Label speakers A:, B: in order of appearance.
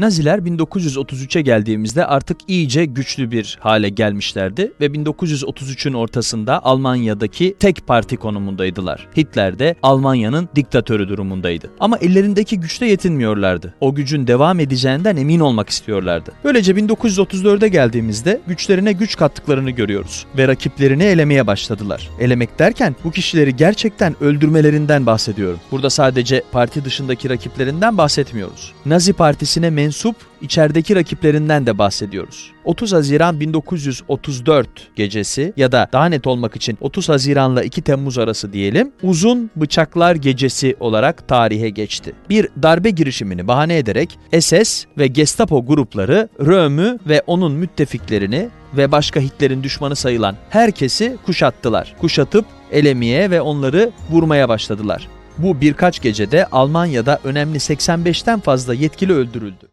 A: Naziler 1933'e geldiğimizde artık iyice güçlü bir hale gelmişlerdi ve 1933'ün ortasında Almanya'daki tek parti konumundaydılar. Hitler de Almanya'nın diktatörü durumundaydı. Ama ellerindeki güçte yetinmiyorlardı. O gücün devam edeceğinden emin olmak istiyorlardı. Böylece 1934'e geldiğimizde güçlerine güç kattıklarını görüyoruz ve rakiplerini elemeye başladılar. Elemek derken bu kişileri gerçekten öldürmelerinden bahsediyorum. Burada sadece parti dışındaki rakiplerinden bahsetmiyoruz. Nazi Partisi'ne mensup içerideki rakiplerinden de bahsediyoruz. 30 Haziran 1934 gecesi ya da daha net olmak için 30 Haziran'la 2 Temmuz arası diyelim uzun bıçaklar gecesi olarak tarihe geçti. Bir darbe girişimini bahane ederek SS ve Gestapo grupları Röm'ü ve onun müttefiklerini ve başka Hitler'in düşmanı sayılan herkesi kuşattılar. Kuşatıp elemeye ve onları vurmaya başladılar. Bu birkaç gecede Almanya'da önemli 85'ten fazla yetkili öldürüldü.